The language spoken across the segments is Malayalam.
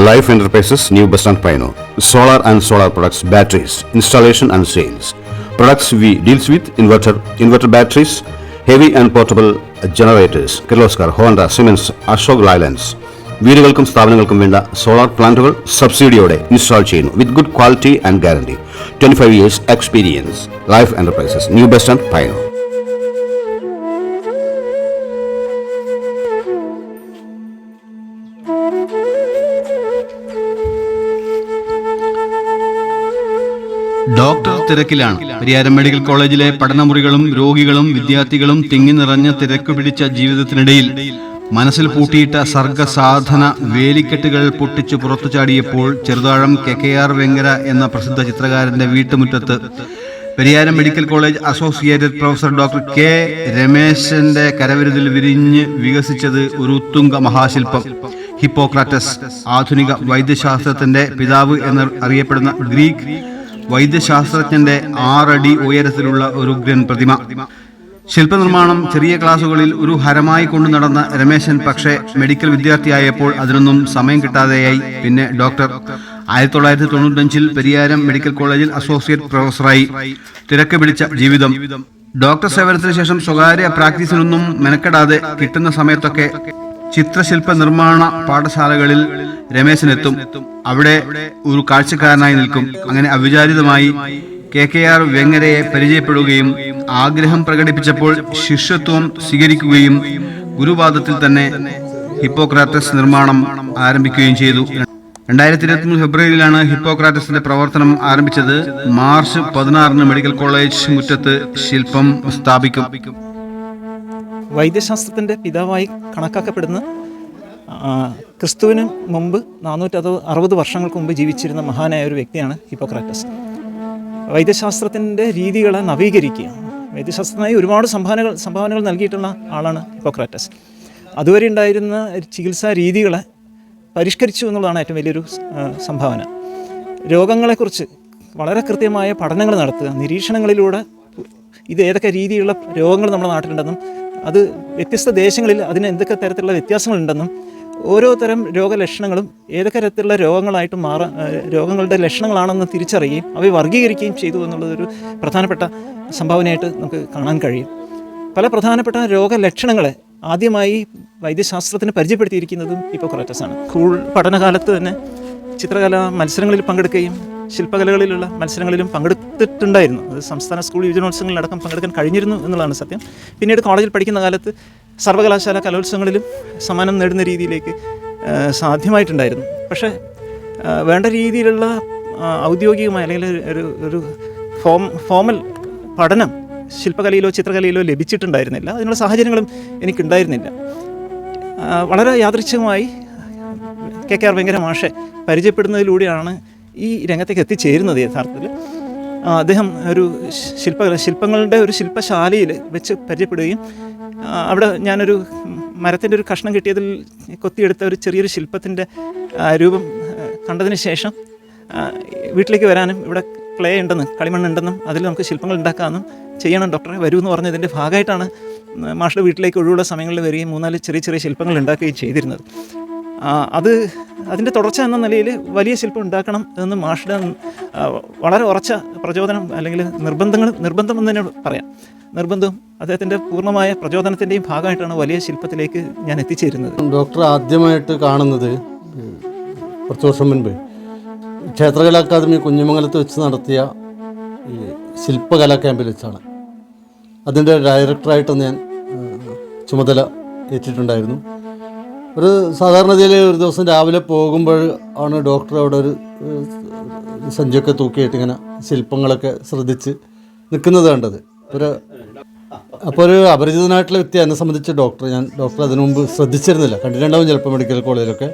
Life Enterprises, New Bus Stand Pino. Solar and solar products, batteries, installation and sales. Products we deals with inverter, inverter batteries, heavy and portable generators, Kirloskar Honda Siemens Ashok Leyland വീടുകൾക്കും സ്ഥാപനങ്ങൾക്കും വേണ്ട സോളാർ പ്ലാന്റുകൾ സബ്സിഡിയോടെ ഇൻസ്റ്റാൾ ചെയ്യുന്നു with good quality and guarantee twenty five years experience life enterprises new bus stand പൈനോ തിരക്കിലാണ്. പരിയാരം മെഡിക്കൽ കോളേജിലെ പഠനമുറികളും രോഗികളും വിദ്യാർത്ഥികളും തിങ്ങി നിറഞ്ഞ തിരക്ക് പിടിച്ച ജീവിതത്തിനിടയിൽ മനസ്സിൽ പൂട്ടിയിട്ട സർഗസാധന വേലിക്കെട്ടുകൾ പൊട്ടിച്ചു പുറത്തു ചാടിയപ്പോൾ Cheruthazham K K R Venkara എന്ന പ്രസിദ്ധ ചിത്രകാരന്റെ വീട്ടുമുറ്റത്ത് Pariyaram medical college associated professor doctor K രമേശന്റെ കരവിരുതിൽ വിരിഞ്ഞ് വികസിച്ചത് ഒരു ഉത്തുംഗ മഹാശില്പം. ഹിപ്പോക്രാറ്റസ് ആധുനിക വൈദ്യശാസ്ത്രത്തിന്റെ പിതാവ് എന്ന് അറിയപ്പെടുന്ന ഗ്രീക്ക് വൈദ്യശാസ്ത്രജ്ഞന്റെ ആറടി ഉയരത്തിലുള്ള ഒരു ഉഗ്രൻ പ്രതിമ ശില്പനിർമ്മാണം ചെറിയ ക്ലാസുകളിൽ ഒരു ഹരമായി കൊണ്ടു നടന്ന രമേശൻ പക്ഷേ മെഡിക്കൽ വിദ്യാർത്ഥിയായപ്പോൾ അതിനൊന്നും സമയം കിട്ടാതെയായി. പിന്നെ ഡോക്ടർ. ആയിരത്തി തൊള്ളായിരത്തി തൊണ്ണൂറ്റഞ്ചിൽ പെരിയാരം മെഡിക്കൽ കോളേജിൽ അസോസിയേറ്റ് പ്രൊഫസറായി. തിരക്ക് പിടിച്ച ജീവിതം. ഡോക്ടർ സേവനത്തിന് ശേഷം സ്വകാര്യ പ്രാക്ടീസിനൊന്നും മെനക്കെടാതെ കിട്ടുന്ന സമയത്തൊക്കെ ചിത്രശില്പ നിർമ്മാണ പാഠശാലകളിൽ രമേശനെത്തും. അവിടെ ഒരു കാഴ്ചക്കാരനായി നിൽക്കും. അങ്ങനെ അവിചാരിതമായി കെ കെ ആർ വെങ്ങരയെ പരിചയപ്പെടുകയും ആഗ്രഹം പ്രകടിപ്പിച്ചപ്പോൾ ശിഷ്യത്വം സ്വീകരിക്കുകയും ഗുരുവാദത്തിൽ തന്നെ ഹിപ്പോക്രാറ്റസ് നിർമ്മാണം ആരംഭിക്കുകയും ചെയ്തു. രണ്ടായിരത്തി ഇരുപത്തി മൂന്ന് ഫെബ്രുവരിയിലാണ് ഹിപ്പോക്രാറ്റസിന്റെ പ്രവർത്തനം ആരംഭിച്ചത്. മാർച്ച് പതിനാറിന് മെഡിക്കൽ കോളേജ് മുറ്റത്ത് ശില്പം സ്ഥാപിക്കും. വൈദ്യശാസ്ത്രത്തിന്റെ പിതാവായി കണക്കാക്കപ്പെടുന്ന ക്രിസ്തുവിന് മുമ്പ് നാനൂറ്റി അറുപത് വർഷങ്ങൾക്ക് മുമ്പ് ജീവിച്ചിരുന്ന മഹാനായ ഒരു വ്യക്തിയാണ് ഹിപ്പോക്രാറ്റസ്. വൈദ്യശാസ്ത്രത്തിന്റെ രീതികളെ നവീകരിക്കുക വൈദ്യശാസ്ത്രമായി ഒരുപാട് സംഭാവനകൾ സംഭാവനകൾ നൽകിയിട്ടുള്ള ആളാണ് ഹിപ്പോക്രാറ്റസ്. അതുവരെ ഉണ്ടായിരുന്ന ചികിത്സാ രീതികളെ പരിഷ്കരിച്ചു എന്നുള്ളതാണ് ഏറ്റവും വലിയൊരു സംഭാവന. രോഗങ്ങളെക്കുറിച്ച് വളരെ കൃത്യമായ പഠനങ്ങൾ നടത്തുക നിരീക്ഷണങ്ങളിലൂടെ ഇത് ഏതൊക്കെ രീതിയിലുള്ള രോഗങ്ങൾ നമ്മുടെ നാട്ടിലുണ്ടെന്നും അത് വ്യത്യസ്ത ദേശങ്ങളിൽ അതിന് എന്തൊക്കെ തരത്തിലുള്ള വ്യത്യാസങ്ങളുണ്ടെന്നും ഓരോ തരം രോഗലക്ഷണങ്ങളും ഏതൊക്കെ തരത്തിലുള്ള രോഗങ്ങളായിട്ട് മാറ രോഗങ്ങളുടെ ലക്ഷണങ്ങളാണെന്ന് തിരിച്ചറിയുകയും അവയെ വർഗീകരിക്കുകയും ചെയ്തു എന്നുള്ളതൊരു പ്രധാനപ്പെട്ട സംഭാവനയായിട്ട് നമുക്ക് കാണാൻ കഴിയും. പല പ്രധാനപ്പെട്ട രോഗലക്ഷണങ്ങളെ ആദ്യമായി വൈദ്യശാസ്ത്രത്തിന് പരിചയപ്പെടുത്തിയിരിക്കുന്നതും ഹിപ്പോക്രാറ്റസ് ആണ്. സ്കൂൾ പഠനകാലത്ത് തന്നെ ചിത്രകല മത്സരങ്ങളിൽ പങ്കെടുക്കുകയും ശില്പകലകളിലുള്ള മത്സരങ്ങളിലും പങ്കെടുത്തിട്ടുണ്ടായിരുന്നു. അത് സംസ്ഥാന സ്കൂൾ യുവജനോത്സവങ്ങളിലടക്കം പങ്കെടുക്കാൻ കഴിഞ്ഞിരുന്നു എന്നുള്ളതാണ് സത്യം. പിന്നീട് കോളേജിൽ പഠിക്കുന്ന കാലത്ത് സർവകലാശാല കലോത്സവങ്ങളിലും സമ്മാനം നേടുന്ന രീതിയിലേക്ക് സാധ്യമായിട്ടുണ്ടായിരുന്നു. പക്ഷേ വേണ്ട രീതിയിലുള്ള ഔദ്യോഗികമായ അല്ലെങ്കിൽ ഒരു ഒരു ഫോം ഫോമൽ പഠനം ശില്പകലയിലോ ചിത്രകലയിലോ ലഭിച്ചിട്ടുണ്ടായിരുന്നില്ല. അതിനുള്ള സാഹചര്യങ്ങളും എനിക്കുണ്ടായിരുന്നില്ല. വളരെ യാദൃച്ഛികമായി കെ കെ ആർ ഭയങ്കര മാഷെ പരിചയപ്പെടുന്നതിലൂടെയാണ് ഈ രംഗത്തേക്ക് എത്തിച്ചേരുന്നത് യഥാർത്ഥത്തിൽ. അദ്ദേഹം ഒരു ശില്പ ശില്പങ്ങളുടെ ഒരു ശില്പശാലയിൽ വെച്ച് പരിചയപ്പെടുകയും അവിടെ ഞാനൊരു മരത്തിന്റെ ഒരു കഷ്ണം കിട്ടിയതിൽ കൊത്തിയെടുത്ത ഒരു ചെറിയൊരു ശില്പത്തിന്റെ രൂപം കണ്ടതിന് ശേഷം വീട്ടിലേക്ക് വരാനും ഇവിടെ ക്ലേ ഉണ്ടെന്നും കളിമണ്ണുണ്ടെന്നും അതിൽ നമുക്ക് ശില്പങ്ങൾ ഉണ്ടാക്കാമെന്നും ചെയ്യണം ഡോക്ടറെ വരൂ എന്ന് പറഞ്ഞതിന്റെ ഭാഗമായിട്ടാണ് മാഷയുടെ വീട്ടിലേക്ക് ഒഴിവുള്ള സമയങ്ങളിൽ വരികയും മൂന്നാൽ ചെറിയ ചെറിയ ശില്പങ്ങൾ ഉണ്ടാക്കുകയും ചെയ്തിരുന്നത്. അത് അതിന്റെ തുടർച്ച എന്ന നിലയിൽ വലിയ ശില്പം ഉണ്ടാക്കണം എന്ന് മാഷിടെ വളരെ ഉറച്ച പ്രചോദനം അല്ലെങ്കിൽ നിർബന്ധങ്ങൾ നിർബന്ധം എന്ന് തന്നെ പറയാം. നിർബന്ധവും അദ്ദേഹത്തിന്റെ പൂർണമായ പ്രചോദനത്തിന്റെയും ഭാഗമായിട്ടാണ് വലിയ ശില്പത്തിലേക്ക് ഞാൻ എത്തിച്ചേരുന്നത്. ഡോക്ടർ ആദ്യമായിട്ട് കാണുന്നത് കുറച്ച് വർഷം മുൻപ് ക്ഷേത്രകലാ അക്കാദമി കുഞ്ഞുമംഗലത്ത് വെച്ച് നടത്തിയ ഈ ശില്പകലാ ക്യാമ്പിൽ വെച്ചാണ്. അതിന്റെ ഡയറക്ടറായിട്ട് ഞാൻ ചുമതല ഏറ്റിട്ടുണ്ടായിരുന്നു. ഒരു സാധാരണ സാധാരണഗതിയിൽ ഒരു ദിവസം രാവിലെ പോകുമ്പോൾ ആണ് ഡോക്ടർ അവിടെ ഒരു സഞ്ചിയൊക്കെ തൂക്കിയിട്ട് ഇങ്ങനെ ശില്പങ്ങളൊക്കെ ശ്രദ്ധിച്ച് നിൽക്കുന്നത് കണ്ടത്. ഒരു അപ്പോൾ ഒരു അപരിചിതനായിട്ടുള്ള വ്യക്തി എന്നെ സംബന്ധിച്ച് ഡോക്ടർ ഞാൻ ഡോക്ടർ അതിനു മുമ്പ് ശ്രദ്ധിച്ചിരുന്നില്ല. കണ്ടിട്ടുണ്ടാവും ചിലപ്പോൾ മെഡിക്കൽ കോളേജിലൊക്കെ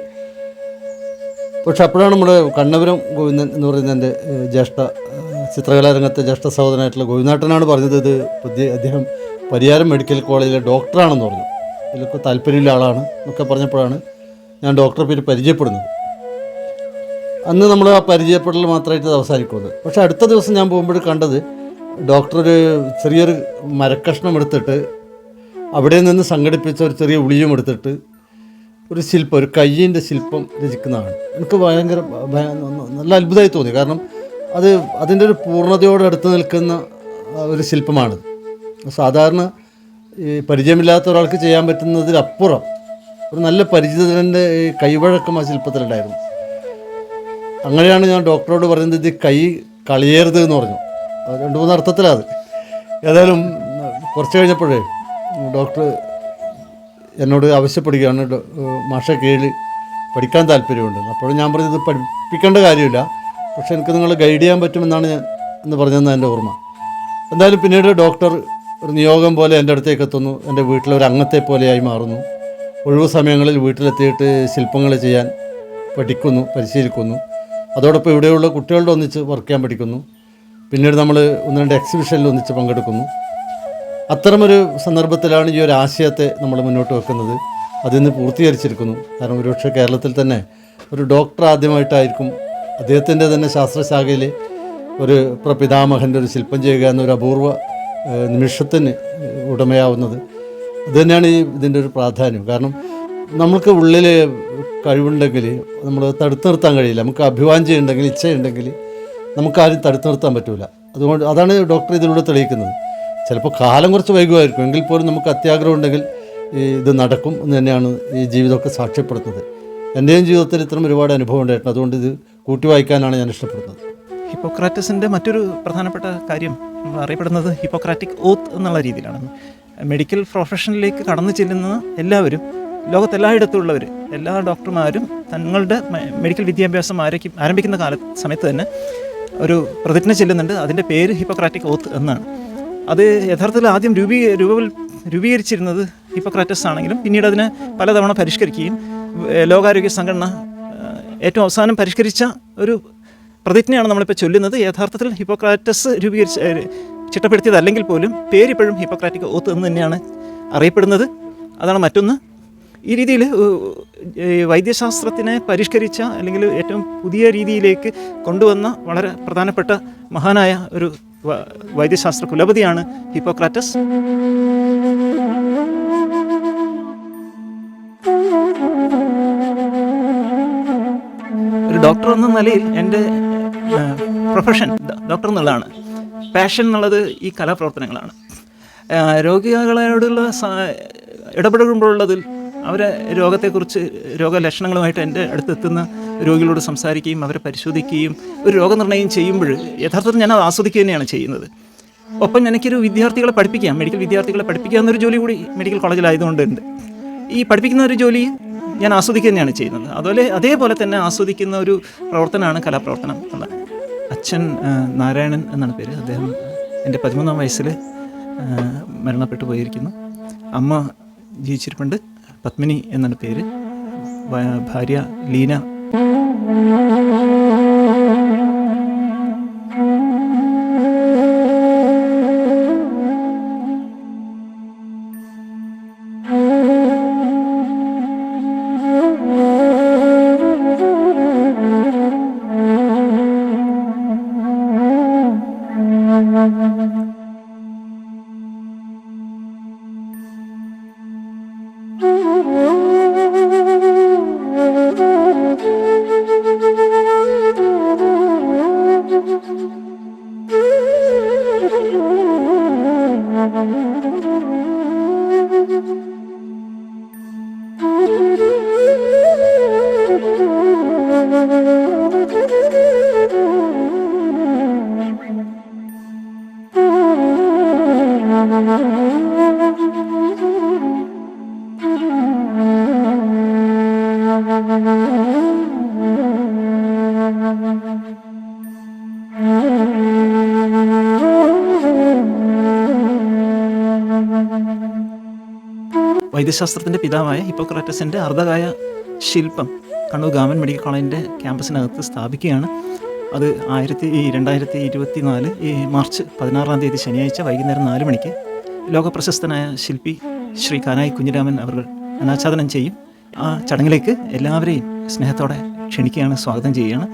പക്ഷെ അപ്പോഴാണ് നമ്മുടെ കണ്ണപുരം ഗോവിന്ദൻ എന്ന് പറയുന്ന എന്റെ ജ്യേഷ്ഠ ചിത്രകലാരംഗത്തെ ജ്യേഷ്ഠ സഹോദരനായിട്ടുള്ള ഗോവിന്ദനാട്ടനാണ് പറഞ്ഞത്. ഇത് പുതിയ അദ്ദേഹം പരിയാരം മെഡിക്കൽ കോളേജിലെ ഡോക്ടറാണെന്ന് പറഞ്ഞു. ഇതിലൊക്കെ താല്പര്യമുള്ള ആളാണ് എന്നൊക്കെ പറഞ്ഞപ്പോഴാണ് ഞാൻ ഡോക്ടറെ പേര് പരിചയപ്പെടുന്നത്. അന്ന് നമ്മൾ ആ പരിചയപ്പെടൽ മാത്രമായിട്ട് അവസാനിക്കുന്നത്. പക്ഷേ അടുത്ത ദിവസം ഞാൻ പോകുമ്പോൾ കണ്ടത് ഡോക്ടർ ഒരു ചെറിയൊരു മരക്കഷ്ണം എടുത്തിട്ട് അവിടെ നിന്ന് സംഘടിപ്പിച്ച ഒരു ചെറിയ ഉളിയും എടുത്തിട്ട് ഒരു ശില്പം ഒരു കയ്യിന്റെ ശില്പം രചിക്കുന്നതാണ്. എനിക്ക് ഭയങ്കര നല്ല അത്ഭുതമായി തോന്നി. കാരണം അത് അതിന്റെ ഒരു പൂർണതയോട് അടുത്ത് നിൽക്കുന്ന ഒരു ശില്പമാണ് സാധാരണ പരിചയമില്ലാത്ത ഒരാൾക്ക് ചെയ്യാൻ പറ്റുന്നതിലപ്പുറം ഒരു നല്ല പരിചിതന്റെ കൈവഴക്കം ആ ശില്പത്തിലുണ്ടായിരുന്നു. അങ്ങനെയാണ് ഞാൻ ഡോക്ടറോട് പറയുന്നത് ഇത് കൈ കളിയരുത് എന്ന് പറഞ്ഞു. രണ്ട് മൂന്ന് അർത്ഥത്തിലാണ് ഏതായാലും കുറച്ച് കഴിഞ്ഞപ്പോഴേ ഡോക്ടർ എന്നോട് ആവശ്യപ്പെടുകയാണ് മാഷ കീഴിൽ പഠിക്കാൻ താല്പര്യമുണ്ട്. അപ്പോൾ ഞാൻ പറഞ്ഞത് പഠിപ്പിക്കേണ്ട കാര്യമില്ല പക്ഷെ എനിക്ക് നിങ്ങളെ ഗൈഡ് ചെയ്യാൻ പറ്റുമെന്നാണ് ഞാൻ എന്ന് പറഞ്ഞതെന്ന് എന്റെ ഓർമ്മ. എന്തായാലും പിന്നീട് ഡോക്ടർ ഒരു നിയോഗം പോലെ എന്റെ അടുത്തേക്ക് എത്തുന്നു. എന്റെ വീട്ടിലെ ഒരു അംഗത്തെ പോലെയായി മാറുന്നു. ഒഴിവു സമയങ്ങളിൽ വീട്ടിലെത്തിയിട്ട് ശില്പങ്ങൾ ചെയ്യാൻ പഠിക്കുന്നു പരിശീലിക്കുന്നു. അതോടൊപ്പം ഇവിടെയുള്ള കുട്ടികളുടെ ഒന്നിച്ച് വർക്ക് ചെയ്യാൻ പഠിക്കുന്നു. പിന്നീട് നമ്മൾ ഒന്ന് രണ്ട് എക്സിബിഷനിൽ ഒന്നിച്ച് പങ്കെടുക്കുന്നു. അത്തരമൊരു സന്ദർഭത്തിലാണ് ഈ ഒരു ആശയത്തെ നമ്മൾ മുന്നോട്ട് വെക്കുന്നത്. അതിന്ന് പൂർത്തീകരിച്ചിരിക്കുന്നു. കാരണം ഒരുപക്ഷെ കേരളത്തിൽ തന്നെ ഒരു ഡോക്ടർ ആദ്യമായിട്ടായിരിക്കും അദ്ദേഹത്തിന്റെ തന്നെ ശാസ്ത്രശാഖയിൽ ഒരു പ്രപിതാമഹന്റെ ഒരു ശില്പം ചെയ്യുക എന്നൊരു അപൂർവ നിമിഷത്തിന് ഉടമയാവുന്നത്. അതുതന്നെയാണ് ഈ ഇതിന്റെ ഒരു പ്രാധാന്യം. കാരണം നമുക്ക് ഉള്ളിൽ കഴിവുണ്ടെങ്കിൽ നമ്മൾ തടുത്തു നിർത്താൻ കഴിയില്ല. നമുക്ക് അഭിവാഞ്ചി ഉണ്ടെങ്കിൽ ഇച്ഛയുണ്ടെങ്കിൽ നമുക്കാരും തടുത്തു നിർത്താൻ പറ്റില്ല അതുകൊണ്ട് അതാണ് ഡോക്ടർ ഇതിലൂടെ തെളിയിക്കുന്നത്. ചിലപ്പോൾ കാലം കുറച്ച് വൈകുമായിരിക്കും. എങ്കിൽ പോലും നമുക്ക് അത്യാഗ്രഹം ഉണ്ടെങ്കിൽ ഈ ഇത് നടക്കും എന്ന് തന്നെയാണ് ഈ ജീവിതമൊക്കെ സാക്ഷ്യപ്പെടുത്തുന്നത്. എന്റെയും ജീവിതത്തിൽ ഇത്തരം ഒരുപാട് അനുഭവം ഉണ്ടായിട്ടുണ്ട്. അതുകൊണ്ട് ഇത് കൂട്ടി വായിക്കാനാണ് ഞാൻ ഇഷ്ടപ്പെടുന്നത്. ഹിപ്പോക്രാറ്റസിന്റെ മറ്റൊരു പ്രധാനപ്പെട്ട കാര്യം അറിയപ്പെടുന്നത് ഹിപ്പോക്രാറ്റിക് ഓത്ത് എന്നുള്ള രീതിയിലാണ്. മെഡിക്കൽ പ്രൊഫഷനിലേക്ക് കടന്നു ചെല്ലുന്ന എല്ലാവരും ലോകത്തെല്ലായിടത്തുള്ളവർ എല്ലാ ഡോക്ടർമാരും തങ്ങളുടെ മെഡിക്കൽ വിദ്യാഭ്യാസം ആരംഭി ആരംഭിക്കുന്ന കാല സമയത്ത് തന്നെ ഒരു പ്രതിജ്ഞ ചെല്ലുന്നുണ്ട്. അതിന്റെ പേര് ഹിപ്പോക്രാറ്റിക് ഓത്ത് എന്നാണ്. അത് യഥാർത്ഥത്തിൽ ആദ്യം രൂപീ രൂപവിൽ രൂപീകരിച്ചിരുന്നത് ഹിപ്പോക്രാറ്റസ് ആണെങ്കിലും പിന്നീട് അതിനെ പലതവണ പരിഷ്കരിക്കുകയും ലോകാരോഗ്യ സംഘടന ഏറ്റവും അവസാനം പരിഷ്കരിച്ച ഒരു പ്രതിജ്ഞയാണ് നമ്മളിപ്പോൾ ചൊല്ലുന്നത്. യഥാർത്ഥത്തിൽ ഹിപ്പോക്രാറ്റസ് രൂപീകരിച്ച് ചിട്ടപ്പെടുത്തിയതല്ലെങ്കിൽ പോലും പേരിപ്പോഴും ഹിപ്പോക്രാറ്റിക് ഓത്ത് എന്ന് തന്നെയാണ് അറിയപ്പെടുന്നത്. അതാണ് മറ്റൊന്ന്. ഈ രീതിയിൽ വൈദ്യശാസ്ത്രത്തിനെ പരിഷ്കരിച്ച അല്ലെങ്കിൽ ഏറ്റവും പുതിയ രീതിയിലേക്ക് കൊണ്ടുവന്ന വളരെ പ്രധാനപ്പെട്ട മഹാനായ ഒരു വൈദ്യശാസ്ത്ര കുലപതിയാണ് ഹിപ്പോക്രാറ്റസ്. ഒരു ഡോക്ടർ എന്ന നിലയിൽ എന്റെ പ്രൊഫഷൻ ഡോക്ടർ എന്നുള്ളതാണ്. പാഷൻ എന്നുള്ളത് ഈ കലാപ്രവർത്തനങ്ങളാണ്. രോഗികളോടുള്ള ഇടപെടുമ്പോഴുള്ളതിൽ അവരെ രോഗത്തെക്കുറിച്ച് രോഗലക്ഷണങ്ങളുമായിട്ട് എന്റെ അടുത്തെത്തുന്ന രോഗികളോട് സംസാരിക്കുകയും അവരെ പരിശോധിക്കുകയും ഒരു രോഗനിർണയം ചെയ്യുമ്പോൾ യഥാർത്ഥത്തിൽ ഞാൻ അത് ആസ്വദിക്കുക തന്നെയാണ് ചെയ്യുന്നത്. ഒപ്പം എനിക്കൊരു വിദ്യാർത്ഥികളെ പഠിപ്പിക്കാം മെഡിക്കൽ വിദ്യാർത്ഥികളെ പഠിപ്പിക്കുക എന്നൊരു ജോലി കൂടി മെഡിക്കൽ കോളേജിലായതുകൊണ്ട് ഉണ്ട് ഈ പഠിപ്പിക്കുന്ന ഒരു ജോലി ഞാൻ ആസ്വദിക്കുക തന്നെയാണ് ചെയ്യുന്നത്. അതുപോലെ അതേപോലെ തന്നെ ആസ്വദിക്കുന്ന ഒരു പ്രവർത്തനമാണ് കലാപ്രവർത്തനം എന്നുള്ളത്. അച്ഛൻ നാരായണൻ എന്നാണ് പേര്. അദ്ദേഹം എന്റെ പതിമൂന്നാം വയസ്സിൽ മരണപ്പെട്ടു പോയിരിക്കുന്നു. അമ്മ ജീവിച്ചിരിപ്പുണ്ട് പത്മിനി എന്നാണ് പേര്. ഭാര്യ ലീന. വൈദ്യശാസ്ത്രത്തിന്റെ പിതാവായ ഹിപ്പോക്രാറ്റസിന്റെ അർദ്ധകായ ശില്പം കണ്ണൂർ ഗവൺമെന്റ് മെഡിക്കൽ കോളേജിന്റെ ക്യാമ്പസിനകത്ത് സ്ഥാപിക്കുകയാണ്. അത് ആയിരത്തി രണ്ടായിരത്തി ഇരുപത്തി നാല് ഈ മാർച്ച് പതിനാറാം തീയതി ശനിയാഴ്ച വൈകുന്നേരം നാല് മണിക്ക് ലോകപ്രശസ്തനായ ശില്പി ശ്രീ കാനായി കുഞ്ഞിരാമൻ അവർ അനാച്ഛാദനം ചെയ്യും ആ ചടങ്ങിലേക്ക് എല്ലാവരെയും സ്നേഹത്തോടെ ക്ഷണിക്കുകയാണ് സ്വാഗതം ചെയ്യുകയാണ്